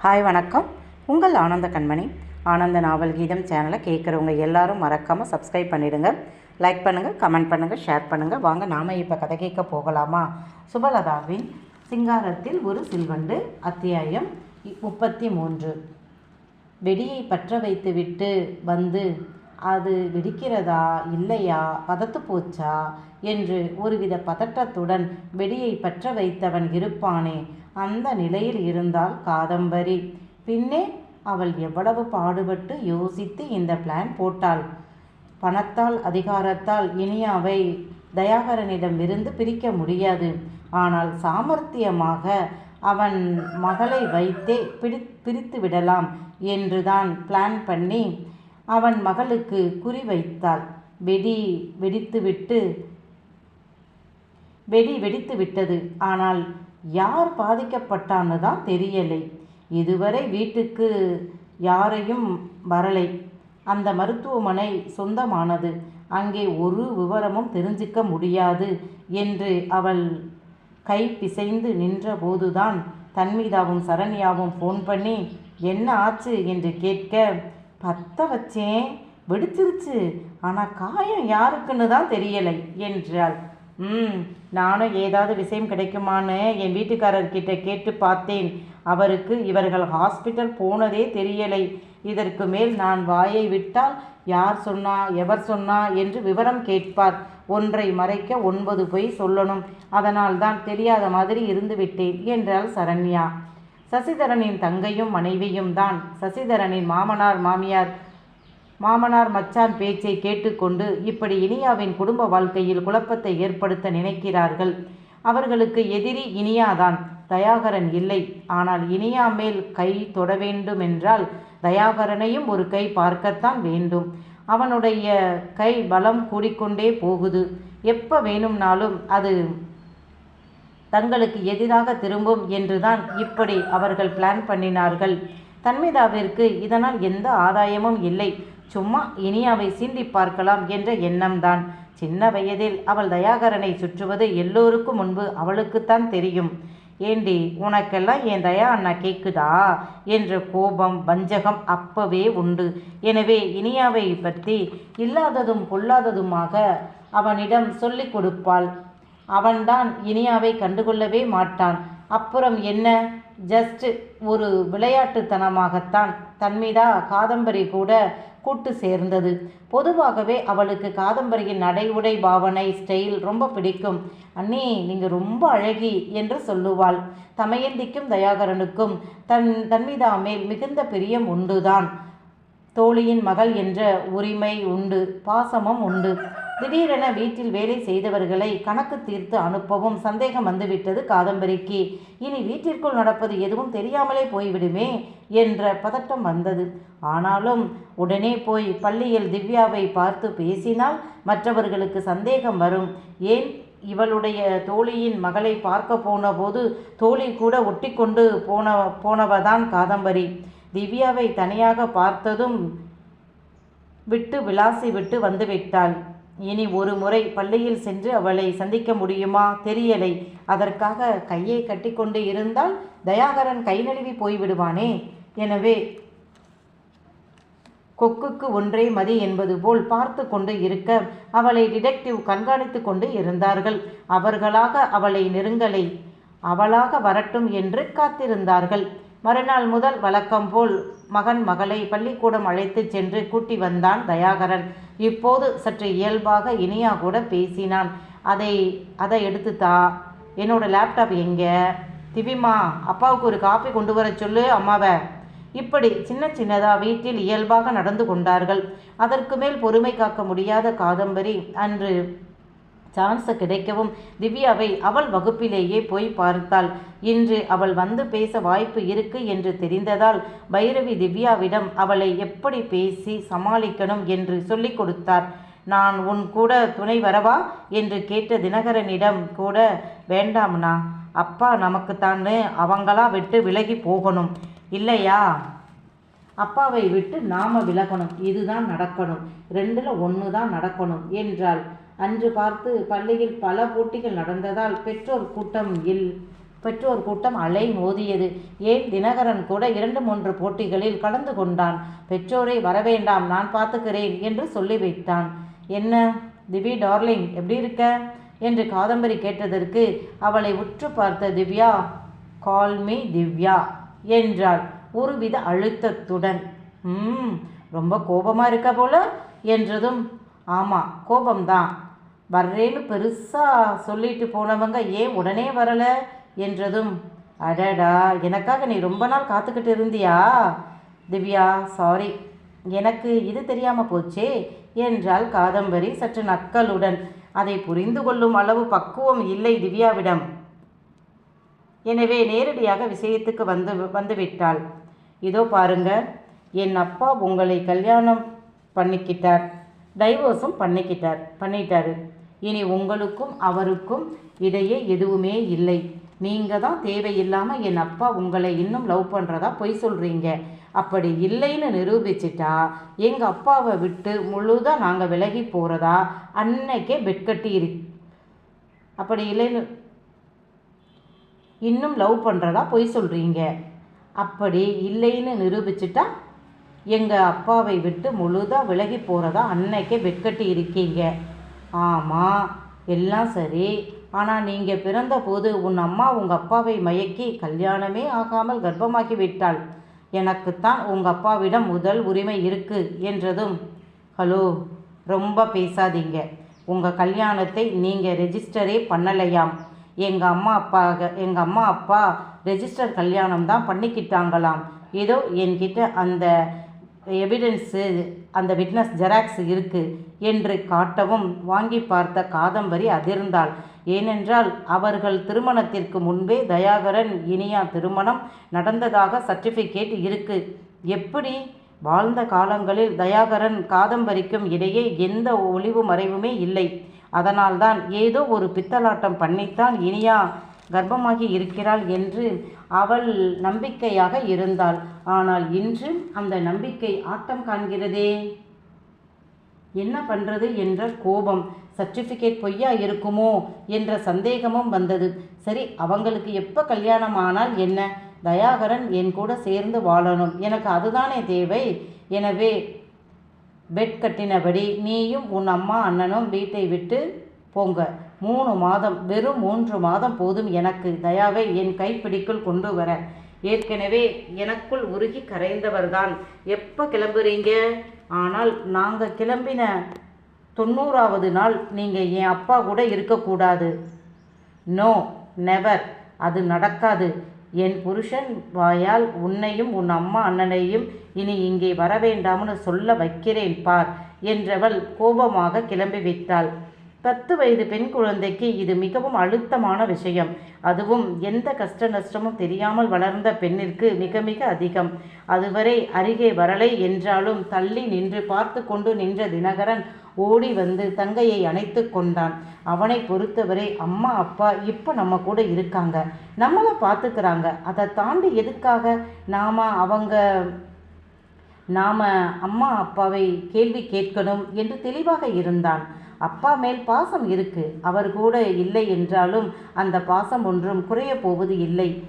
Hi வணக்கம். உங்கள் ஆனந்த கண்மணி. ஆனந்த நாவல் கீதம் சேனலை கேட்குறவங்க எல்லாரும் மறக்காமல் சப்ஸ்கிரைப் பண்ணிடுங்க. லைக் பண்ணுங்கள் கமெண்ட் பண்ணுங்கள் ஷேர் பண்ணுங்கள் வாங்க நாம் இப்போ கதை கேட்க போகலாமா? சுபலதாவின் சிங்காரத்தில் ஒரு சில்வண்டு அத்தியாயம் முப்பத்தி மூன்று. வெடியை பற்ற வைத்துவிட்டு வந்து அது வெடிக்கிறதா இல்லையா? பதத்து போச்சா? என்று ஒருவித பதட்டத்துடன் வெடியை பற்ற வைத்தவன் இருப்பானே. அந்த நிலையில் இருந்தால் காதம்பரி. பின்னே அவள் எவ்வளவு பாடுபட்டு யோசித்து இந்த பிளான் போட்டாள். பணத்தால் அதிகாரத்தால் இனியாவை தயாகரனிடமிருந்து பிரிக்க முடியாது. ஆனால் சாமர்த்தியமாக அவன் மகளை வைத்தே பிடி பிரித்து விடலாம் என்றுதான் பிளான் பண்ணி அவன் மகளுக்கு குறி வைத்தாள். வெடி வெடித்துவிட்டு வெடி வெடித்து விட்டது. ஆனால் யார் பாதிக்கப்பட்டான்னு தான் தெரியலை. இதுவரை வீட்டுக்கு யாரையும் வரலை. அந்த மருத்துவமனை சொந்தமானது. அங்கே ஒரு விவரமும் தெரிஞ்சுக்க முடியாது என்று அவள் கை பிசைந்து நின்றபோதுதான் தன்மீதாவும் சரண்யாவும் ஃபோன் பண்ணி என்ன ஆச்சு? என்று கேட்க பத்த வச்சேன். வெடிச்சிருச்சு. ஆனால் காயம் யாருக்குன்னு தான் தெரியலை என்றாள். ம் நானும் ஏதாவது விஷயம் கிடைக்குமான்னு என் வீட்டுக்காரர்கிட்ட கேட்டு பார்த்தேன். அவருக்கு இவர்கள் ஹாஸ்பிட்டல் போனதே தெரியலை. இதற்கு மேல் நான் வாயை விட்டால் யார் சொன்னா எவர் சொன்னா என்று விவரம் கேட்பார். ஒன்றை மறைக்க ஒன்பது பொய் சொல்லணும். அதனால் தான் தெரியாத மாதிரி இருந்து விட்டேன் என்றாள் சரண்யா. சசிதரனின் தங்கையும் மனைவியும் தான். சசிதரனின் மாமனார் மாமியார் மாமனார் மச்சான் பேச்சை கேட்டுக்கொண்டு இப்படி இனியாவின் குடும்ப வாழ்க்கையில் குழப்பத்தை ஏற்படுத்த நினைக்கிறார்கள். அவர்களுக்கு எதிரி இனியாதான். தயாகரன் இல்லை. ஆனால் இனியா மேல் கை தொட வேண்டுமென்றால் தயாகரனையும் ஒரு கை பார்க்கத்தான் வேண்டும். அவனுடைய கை பலம் கூடிக்கொண்டே போகுது. எப்போ வேணும்னாலும் அது தங்களுக்கு எதிராக திரும்பும் என்றுதான் இப்படி அவர்கள் பிளான் பண்ணினார்கள். தன்மிதாவிற்கு இதனால் எந்த ஆதாயமும் இல்லை. சும்மா இனியாவை சீண்டி பார்க்கலாம் என்ற எண்ணம்தான். சின்ன வயதில் அவள் தயாகரனை சுற்றுவது எல்லோருக்கும் முன்பு அவளுக்குத்தான் தெரியும். ஏண்டி உனக்கெல்லாம் என் தயா அண்ணா கேட்குதா என்ற கோபம் வஞ்சகம் அப்பவே உண்டு. எனவே இனியாவை பற்றி இல்லாததும் பொல்லாததுமாக அவனிடம் சொல்லிக் கொடுப்பாள். அவன்தான் இனியாவை கண்டுகொள்ளவே மாட்டான். அப்புறம் என்ன? ஜஸ்ட் ஒரு விளையாட்டுத்தனமாகத்தான் தன்மீதா காதம்பரி கூட கூட்டு சேர்ந்தது. பொதுவாகவே அவளுக்கு காதம்பரியின் நடை உடை பாவனை ஸ்டைல் ரொம்ப பிடிக்கும். அண்ணி நீங்கள் ரொம்ப அழகி என்று சொல்லுவாள். தமயந்திக்கும் தயாகரனுக்கும் தன் தன்மீதா மேல் மிகுந்த பிரியம் உண்டுதான். தோழியின் மகள் என்ற உரிமை உண்டு பாசமும் உண்டு. திடீரென வீட்டில் வேலை செய்தவர்களை கணக்கு தீர்த்து அனுப்பவும் சந்தேகம் வந்துவிட்டது காதம்பரிக்கு. இனி வீட்டிற்குள் நடப்பது எதுவும் தெரியாமலே போய்விடுமே என்ற பதட்டம் வந்தது. ஆனாலும் உடனே போய் பள்ளியில் திவ்யாவை பார்த்து பேசினால் மற்றவர்களுக்கு சந்தேகம் வரும். ஏன் இவளுடைய தோழியின் மகளை பார்க்க போன போது தோழி கூட ஒட்டி கொண்டு போன போனவதான் காதம்பரி. திவ்யாவை தனியாக பார்த்ததும் விட்டு விளாசி விட்டு வந்துவிட்டாள் இனி ஒரு முறை பள்ளியில் சென்று அவளை சந்திக்க முடியுமா? தெரியலை. அதற்காக கையை கட்டிக்கொண்டு இருந்தால் தயாகரன் கை நழுவி போய்விடுவானே. எனவே கொக்குக்கு ஒன்றே மதி என்பது போல் பார்த்து கொண்டு இருக்க அவளை டிடெக்டிவ் கண்காணித்து கொண்டு இருந்தார்கள். அவர்களாக அவளை நெருங்கலை. அவளாக வரட்டும் என்று காத்திருந்தார்கள். மறுநாள் முதல் வழக்கம் போல் மகன் மகளை பள்ளிக்கூடம் அழைத்து சென்று கூட்டி வந்தான் தயாகரன். இப்போது சற்று இயல்பாக இனியா கூட பேசினான். அதை அதை எடுத்து தா என்னோட லேப்டாப் எங்கே? திவிமா அப்பாவுக்கு ஒரு காப்பி கொண்டு வர சொல்லு அம்மாவை. இப்படி சின்ன சின்னதாக வீட்டில் இயல்பாக நடந்து கொண்டார்கள். அதற்கு மேல் பொறுமை காக்க முடியாத காதம்பரி அன்று சான்ஸ் கிடைக்கவும் திவ்யாவை அவள் வகுப்பிலேயே போய் பார்த்தாள். இன்று அவள் வந்து பேச வாய்ப்பு இருக்கு என்று தெரிந்ததால் பைரவி திவ்யாவிடம் அவளை எப்படி பேசி சமாளிக்கணும் என்று சொல்லிக் கொடுத்தார். நான் உன் கூட துணை வரவா? என்று கேட்ட தினகரனிடம் கூட வேண்டாம்னா அப்பா நமக்குத்தான்னு அவங்களா விட்டு விலகி போகணும். இல்லையா? அப்பாவை விட்டு நாம விலகணும். இதுதான் நடக்கணும். ரெண்டில் ஒன்று தான் நடக்கணும் என்றாள். அன்று பார்த்து பள்ளியில் பல போட்டிகள் நடந்ததால் பெற்றோர் கூட்டம் இல் பெற்றோர் கூட்டம் அலை மோதியது. ஏன்? தினகரன் கூட இரண்டு மூன்று போட்டிகளில் கலந்து கொண்டான். பெற்றோரை வரவேண்டாம் நான் பார்த்துக்கிறேன் என்று சொல்லிவிட்டான் என்ன? திவி டார்லிங் எப்படி இருக்க? என்று காதம்பரி கேட்டதற்கு அவளை உற்று பார்த்த திவ்யா கால் மீ திவ்யா என்றாள். ஒருவித அழுத்தத்துடன் ம் ரொம்ப கோபமாக இருக்க போல? என்றதும் ஆமாம் கோபம்தான். வர்றேன்னு பெருசாக சொல்லிட்டு போனவங்க ஏன் உடனே வரலை என்றதும் அடடா எனக்காக நீ ரொம்ப நாள் காத்துக்கிட்டு இருந்தியா? திவ்யா சாரி எனக்கு இது தெரியாமல் போச்சே என்றால் காதம்பரி சற்று நக்கலுடன். அதை புரிந்து கொள்ளும் அளவு பக்குவம் இல்லை திவ்யாவிடம். எனவே நேரடியாக விஷயத்துக்கு வந்து வந்துவிட்டாள். இதோ பாருங்க என் அப்பா உங்களை கல்யாணம் பண்ணிக்கிட்டார். டைவோர்ஸும் பண்ணிக்கிட்டார் பண்ணிட்டாரு. இனி உங்களுக்கும் அவருக்கும் இடையே எதுவுமே இல்லை. நீங்கள் தான் தேவையில்லாமல் என் அப்பா உங்களை இன்னும் லவ் பண்ணுறதா பொய் சொல்கிறீங்க அப்படி இல்லைன்னு நிரூபிச்சிட்டா எங்கள் அப்பாவை விட்டு முழுதாக நாங்கள் விலகி போகிறதா அன்னைக்கே பெட் கட்டி இரு. அப்படி இல்லைன்னு இன்னும் லவ் பண்ணுறதா பொய் சொல்கிறீங்க அப்படி இல்லைன்னு நிரூபிச்சிட்டா எங்கள் அப்பாவை விட்டு முழுதாக விலகி போகிறதா அன்னைக்கே வெட்கட்டி இருக்கீங்க. ஆமாம் எல்லாம் சரி. ஆனால் நீங்கள் பிறந்தபோது உன் அம்மா உங்கள் அப்பாவை மயக்கி கல்யாணமே ஆகாமல் கர்ப்பமாக்கி விட்டாள். எனக்குத்தான் உங்கள் அப்பாவிடம் முதல் உரிமை இருக்கு என்றதும் ஹலோ ரொம்ப பேசாதீங்க. உங்கள் கல்யாணத்தை நீங்கள் ரெஜிஸ்டரே பண்ணலையாம். எங்கள் அம்மா அப்பா எங்கள் அம்மா அப்பா ரெஜிஸ்டர் கல்யாணம் தான் பண்ணிக்கிட்டாங்களாம். ஏதோ என்கிட்ட அந்த எவிடென்ஸு அந்த விட்னஸ் ஜெராக்ஸ் இருக்குது என்று காட்டவும் வாங்கி பார்த்த காதம்பரி அதிர்ந்தாள். ஏனென்றால் அவர்கள் திருமணத்திற்கு முன்பே தயாகரன் இனியா திருமணம் நடந்ததாக சர்டிஃபிகேட் இருக்கு. எப்படி? வாழ்ந்த காலங்களில் தயாகரன் காதம்பரிக்கும் இடையே எந்த ஒளிவு மறைவுமே இல்லை. அதனால்தான் ஏதோ ஒரு பித்தலாட்டம் பண்ணித்தான் இனியா கர்ப்பமாகி இருக்கிறாள் என்று அவள் நம்பிக்கையாக இருந்தாள். ஆனால் இன்று அந்த நம்பிக்கை ஆட்டம் காண்கிறதே. என்ன பண்ணுறது என்ற கோபம். சர்டிஃபிகேட் பொய்யா இருக்குமோ என்ற சந்தேகமும் வந்தது. சரி அவங்களுக்கு எப்போ கல்யாணம் ஆனால் என்ன? தயாகரன் என் கூட சேர்ந்து வாழணும். எனக்கு அதுதானே தேவை. எனவே பெட் கட்டினபடி நீயும் உன் அம்மா அண்ணனும் வீட்டை விட்டு போங்க. மூணு மாதம் வெறும் மூன்று மாதம் போதும் எனக்கு. தயாவை என் கைப்பிடிக்குள் கொண்டு வர. ஏற்கனவே எனக்குள் உருகி கரைந்தவர்தான். எப்போ கிளம்புறீங்க? ஆனால் நாங்கள் கிளம்பின தொண்ணூறாவது நாள் நீங்கள் என் அப்பா கூட இருக்கக்கூடாது. No never. அது நடக்காது. என் புருஷன் வாயால் உன்னையும் உன் அம்மா அண்ணனையும் இனி இங்கே வரவேண்டாம்னு சொல்ல வைக்கிறேன் பார் என்றவள் கோபமாக கிளம்பி வைத்தாள் பத்து வயது பெண் குழந்தைக்கு இது மிகவும் அழுத்தமான விஷயம். அதுவும் எந்த கஷ்ட நஷ்டமும் தெரியாமல் வளர்ந்த பெண்ணிற்கு மிக மிக அதிகம். அதுவரை அருகே வரலை என்றாலும் தள்ளி நின்று பார்த்து கொண்டு நின்ற தினகரன் ஓடி வந்து தங்கையை அணைத்து கொண்டான். அவனை பொறுத்தவரை அம்மா அப்பா இப்போ நம்ம கூட இருக்காங்க. நம்மளை பார்த்துக்கிறாங்க அதை தாண்டி எதுக்காக நாம் அவங்க நாம் அம்மா அப்பாவை கேள்வி கேட்கணும் என்று தெளிவாக இருந்தான். அப்பா மேல் பாசம் இருக்கு. அவர் கூட இல்லை என்றாலும் அந்த பாசம் ஒன்றும் குறைய போவது இல்லை.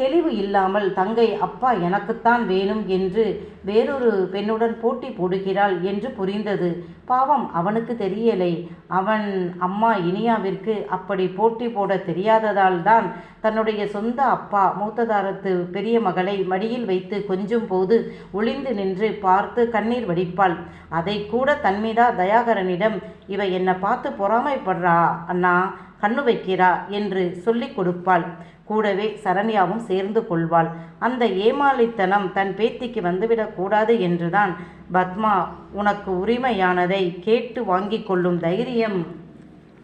தெளிவு இல்லாமல் தங்கை அப்பா எனக்குத்தான் வேணும் என்று வேறொரு பெண்ணுடன் போட்டி போடுகிறாள் என்று புரிந்தது. பாவம் அவனுக்கு தெரியலை. அவன் அம்மா இனியாவிற்கு அப்படி போட்டி போட தெரியாததால் தான் தன்னுடைய சொந்த அப்பா மூத்ததாரத்து பெரிய மகளை மடியில் வைத்து கொஞ்சும் போது ஒளிந்து நின்று பார்த்து கண்ணீர் வடிப்பாள். அதை கூட தன்மீதா தயாகரனிடம் இவ என்னை பார்த்து பொறாமைப்படுறா அண்ணா. கண்ணு வைக்கிறா என்று சொல்லிக் கொடுப்பாள். கூடவே சரண்யாவும் சேர்ந்து கொள்வாள். அந்த ஏமாளித்தனம் தன் பேத்திக்கு வந்துவிடக்கூடாது என்றுதான் பத்மா உனக்கு உரிமையானதை கேட்டு வாங்கிக் கொள்ளும் தைரியம்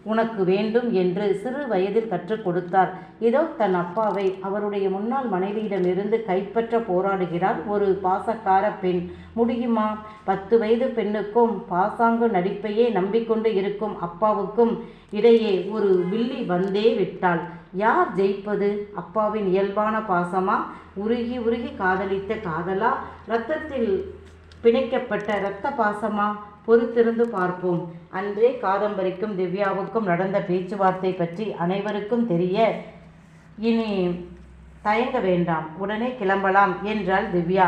உனக்கு வேண்டும் என்று சிறு வயதில் கற்றுக் கொடுத்தார். இதோ தன் அப்பாவை அவருடைய முன்னாள் மனைவியிடமிருந்து கைப்பற்ற போராடுகிறார் ஒரு பாசக்கார பெண். முடியுமா? பத்து வயது பெண்ணுக்கும் பாசாங்கு நடிப்பையே நம்பிக்கொண்டு இருக்கும் அப்பாவுக்கும் இடையே ஒரு வில்லி வந்தே விட்டாள். யார் ஜெயிப்பது? அப்பாவின் இயல்பான பாசமா? உருகி உருகி காதலித்த காதலா? இரத்தத்தில் பிணைக்கப்பட்ட இரத்த பாசமா? பொறுத்திருந்து பார்ப்போம். அன்றே காதம்பரிக்கும் திவ்யாவுக்கும் நடந்த பேச்சுவார்த்தை பற்றி அனைவருக்கும் தெரிய இனி தயங்க வேண்டாம் உடனே கிளம்பலாம் என்றாள் திவ்யா.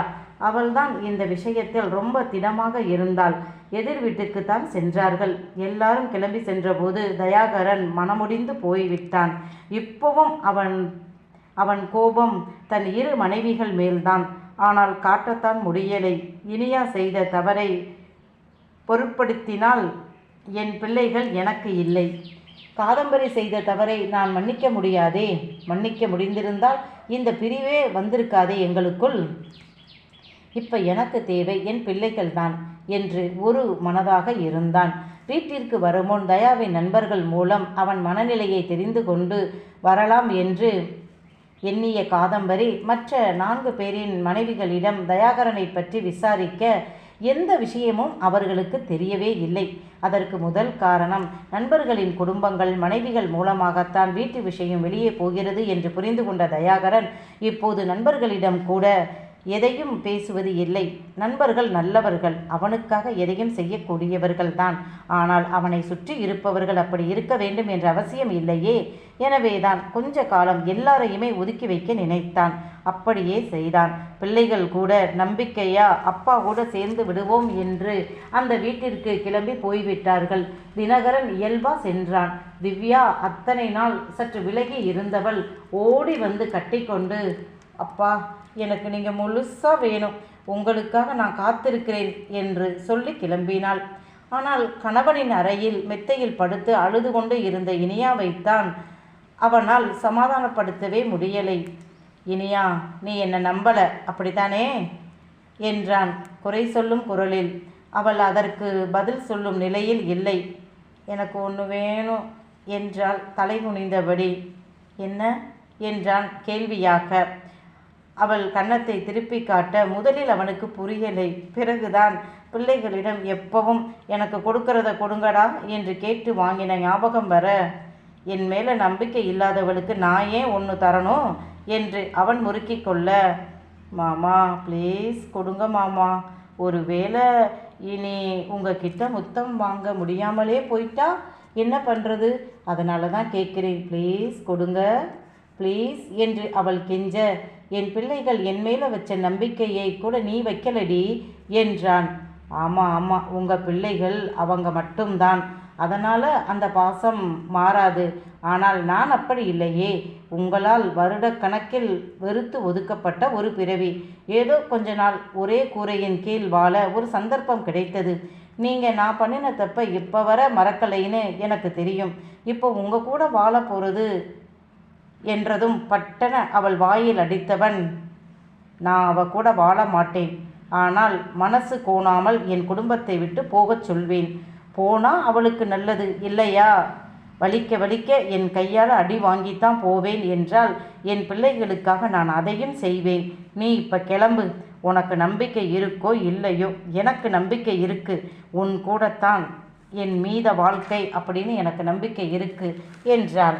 அவள்தான் இந்த விஷயத்தில் ரொம்ப திடமாக இருந்தாள் எதிர் வீட்டுக்கு தான் சென்றார்கள். எல்லாரும் கிளம்பி சென்றபோது தயாகரன் மனமுடிந்து போய்விட்டான். இப்பவும் அவன் அவன் கோபம் தன் இரு மனைவிகள் மேல்தான். ஆனால் காட்டத்தான் முடியலை. இனியா செய்த தவறை பொருட்படுத்தினால் என் பிள்ளைகள் எனக்கு இல்லை. காதம்பரி செய்த தவறை நான் மன்னிக்க முடியாதே. மன்னிக்க முடிந்திருந்தால் இந்த பிரிவே வந்திருக்காதே எங்களுக்குள். இப்போ எனக்கு தேவை என் பிள்ளைகள் தான் என்று ஒரு மனதாக இருந்தான். வீட்டிற்கு வருமுன் தயாவின் நண்பர்கள் மூலம் அவன் மனநிலையை தெரிந்து கொண்டு வரலாம் என்று எண்ணிய காதம்பரி மற்ற நான்கு பேரின் மனைவிகளிடம் தயாகரனை பற்றி விசாரிக்க எந்த விஷயமும் அவர்களுக்கு தெரியவே இல்லை. அதற்கு முதல் காரணம் நண்பர்களின் குடும்பங்கள் மனைவிகள் மூலமாகத்தான் வீட்டு விஷயம் வெளியே போகிறது என்று புரிந்து கொண்ட தயாகரன் இப்போது நண்பர்களிடம் கூட எதையும் பேசுவது இல்லை. நண்பர்கள் நல்லவர்கள் அவனுக்காக எதையும் செய்யக்கூடியவர்கள்தான். ஆனால் அவனை சுற்றி இருப்பவர்கள் அப்படி இருக்க வேண்டும் என்ற அவசியம் இல்லையே. எனவேதான் கொஞ்ச காலம் எல்லாரையுமே ஒதுக்கி வைக்க நினைத்தான். அப்படியே செய்தான். பிள்ளைகள் கூட நம்பிக்கையா அப்பா கூட சேர்ந்து விடுவோம் என்று அந்த வீட்டிற்கு கிளம்பி போய்விட்டார்கள். தினகரன் இயல்பா சென்றான். திவ்யா அத்தனை நாள் சற்று விலகி இருந்தவள் ஓடி வந்து கட்டிக்கொண்டு அப்பா எனக்கு நீங்கள் முழுசாக வேணும். உங்களுக்காக நான் காத்திருக்கிறேன் என்று சொல்லி கிளம்பினாள். ஆனால் கணவனின் அறையில் மெத்தையில் படுத்து அழுது கொண்டு இருந்த இனியாவைத்தான் அவனால் சமாதானப்படுத்தவே முடியலை. இனியா நீ என்னை நம்பல. அப்படித்தானே? என்றான். குறை சொல்லும் குரலில். அவள் அதற்கு பதில் சொல்லும் நிலையில் இல்லை. எனக்கு ஒன்று வேணும் என்றால் தலை குனிந்தபடி. என்ன? என்றான் கேள்வியாக அவள் கன்னத்தை திருப்பி காட்ட முதலில் அவனுக்கு புரியலை. பிறகுதான் பிள்ளைகளிடம் எப்பவும் எனக்கு கொடுக்கறத கொடுங்கடா என்று கேட்டு வாங்கின ஞாபகம் வர என் மேலே நம்பிக்கை இல்லாதவளுக்கு நான் ஏன் ஒன்று தரணும்? என்று அவன் முறுக்கிக் கொள்ள மாமா ப்ளீஸ் கொடுங்க மாமா. ஒருவேளை இனி உங்ககிட்ட முத்தம் வாங்க முடியாமலே போயிட்டா என்ன பண்ணுறது அதனால தான் கேட்குறேன். ப்ளீஸ் கொடுங்க. ப்ளீஸ் என்று அவள் கெஞ்ச. என் பிள்ளைகள் என் மேலே வச்ச நம்பிக்கையை கூட நீ வைக்கலடி என்றான். ஆமாம் ஆமாம் உங்கள் பிள்ளைகள் அவங்க மட்டும்தான். அதனால் அந்த பாசம் மாறாது. ஆனால் நான் அப்படி இல்லையே. உங்களால் வருடக்கணக்கில் வெறுத்து ஒதுக்கப்பட்ட ஒரு பிறவி. ஏதோ கொஞ்ச நாள் ஒரே கூரையின் கீழ் வாழ ஒரு சந்தர்ப்பம் கிடைத்தது. நீங்கள் நான் பண்ணின தப்ப இப்போ வர மறக்கலைன்னு எனக்கு தெரியும். இப்போ உங்கள் கூட வாழ போகிறது என்றதும் பட்டன அவள் வாயில் அடித்தவன் நான் அவ கூட வாழ மாட்டேன். ஆனால் மனசு கோணாமல் என் குடும்பத்தை விட்டு போகச் சொல்வேன். போனா அவளுக்கு நல்லது இல்லையா? வலிக்க வலிக்க என் கையால் அடி வாங்கித்தான் போவேன் என்றால் என் பிள்ளைகளுக்காக நான் அதையும் செய்வேன். நீ இப்போ கிளம்பு. உனக்கு நம்பிக்கை இருக்கோ இல்லையோ? எனக்கு நம்பிக்கை இருக்கு. உன் கூடத்தான். என் மீத வாழ்க்கை அப்படின்னு எனக்கு நம்பிக்கை இருக்கு என்றாள்.